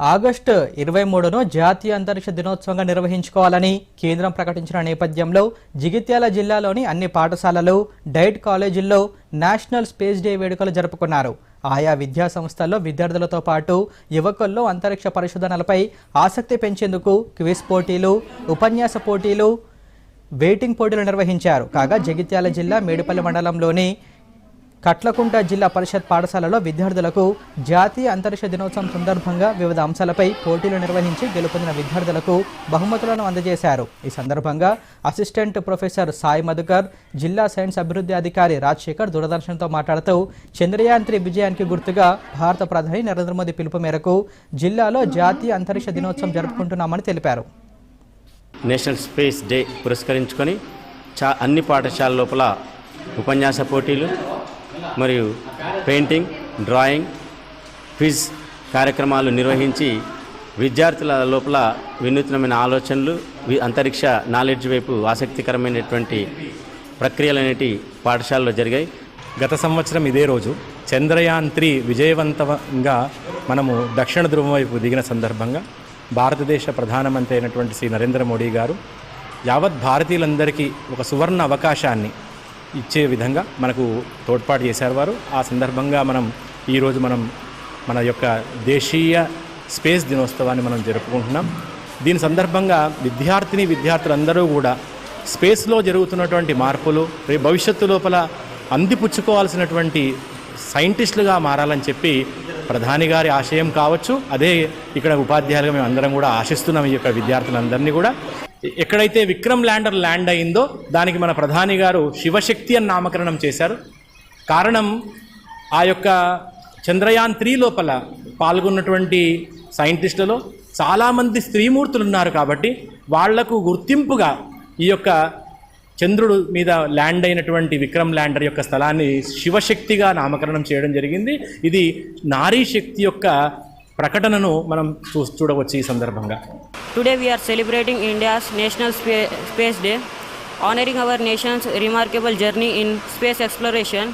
August ఇరవై మూడును జాతీయ అంతరిక్ష దినోత్సవంగా నిర్వహించుకోవాలని కేంద్రం ప్రకటించిన నేపథ్యంలో జగిత్యాల జిల్లాలోని అన్ని పాఠశాలలు డైట్ కాలేజీల్లో నేషనల్ స్పేస్ డే వేడుకలు జరుపుకున్నారు. ఆయా విద్యా సంస్థల్లో విద్యార్థులతో పాటు యువకుల్లో అంతరిక్ష పరిశోధనలపై ఆసక్తి పెంచేందుకు క్విజ్ పోటీలు ఉపన్యాస పోటీలు వెయిటింగ్ పోటీలు నిర్వహించారు. కాగా జగిత్యాల జిల్లా మేడిపల్లి మండలంలోని కట్లకుంట జిల్లా పరిషత్ పాఠశాలలో విద్యార్థులకు జాతీయ అంతరిక్ష దినోత్సవం సందర్భంగా వివిధ అంశాలపై పోటీలు నిర్వహించి గెలుపొందిన విద్యార్థులకు బహుమతులను అందజేశారు. ఈ సందర్భంగా అసిస్టెంట్ ప్రొఫెసర్ సాయి మధుకర్ జిల్లా సైన్స్ అభివృద్ధి అధికారి రాజశేఖర్ దూరదర్శన్తో మాట్లాడుతూ చంద్రయాన్ త్రీ విజయానికి గుర్తుగా భారత ప్రధాని నరేంద్ర మోదీ పిలుపు మేరకు జిల్లాలో జాతీయ అంతరిక్ష దినోత్సవం జరుపుకుంటున్నామని తెలిపారు. నేషనల్ స్పేస్ డే పురస్కరించుకొని చా అన్ని పాఠశాల లోపల ఉపన్యాస పోటీలు మరియు పెయింటింగ్ డ్రాయింగ్ క్విజ్ కార్యక్రమాలు నిర్వహించి విద్యార్థుల లోపల వినూత్నమైన ఆలోచనలు వి- అంతరిక్ష నాలెడ్జ్ వైపు ఆసక్తికరమైనటువంటి ప్రక్రియలు అనేటి పాఠశాలలో జరిగాయి. గత సంవత్సరం ఇదే రోజు చంద్రయాన్ త్రీ విజయవంతంగా మనము దక్షిణ ధ్రువం వైపు దిగిన సందర్భంగా భారతదేశ ప్రధానమంత్రి అయినటువంటి శ్రీ నరేంద్ర మోడీ గారు యావత్ భారతీయులందరికీ ఒక సువర్ణ అవకాశాన్ని ఇచ్చే విధంగా మనకు తోడ్పాటు చేశారు వారు. ఆ సందర్భంగా మనం ఈరోజు మనం మన యొక్క దేశీయ స్పేస్ దినోత్సవాన్ని మనం జరుపుకుంటున్నాం. దీని సందర్భంగా విద్యార్థిని విద్యార్థులందరూ కూడా స్పేస్లో జరుగుతున్నటువంటి మార్పులు రేపు భవిష్యత్తు లోపల అందిపుచ్చుకోవాల్సినటువంటి సైంటిస్టులుగా మారాలని చెప్పి ప్రధాని గారి ఆశయం కావచ్చు. అదే ఇక్కడ ఉపాధ్యాయులుగా మేము అందరం కూడా ఆశిస్తున్నాం ఈ యొక్క విద్యార్థులందరినీ కూడా. ఎక్కడైతే విక్రమ్ ల్యాండర్ ల్యాండ్ అయిందో దానికి మన ప్రధాని గారు శివశక్తి అని నామకరణం చేశారు. కారణం ఆ యొక్క చంద్రయాన్ త్రీ లోపల పాల్గొన్నటువంటి సైంటిస్టులలో చాలామంది స్త్రీమూర్తులు ఉన్నారు కాబట్టి వాళ్ళకు గుర్తింపుగా ఈ యొక్క చంద్రుడు మీద ల్యాండ్ అయినటువంటి విక్రమ్ ల్యాండర్ యొక్క స్థలాన్ని శివశక్తిగా నామకరణం చేయడం జరిగింది. ఇది నారీ శక్తి యొక్క ప్రకటనను మనం చూ చూడవచ్చు ఈ సందర్భంగా. Today we're celebrating India's national స్పే space day honouring our nation's remarkable journey in space exploration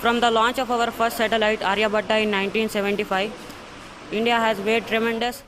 from the launch of our first satellite Aryabhata in nineteen seventy five India has made tremendous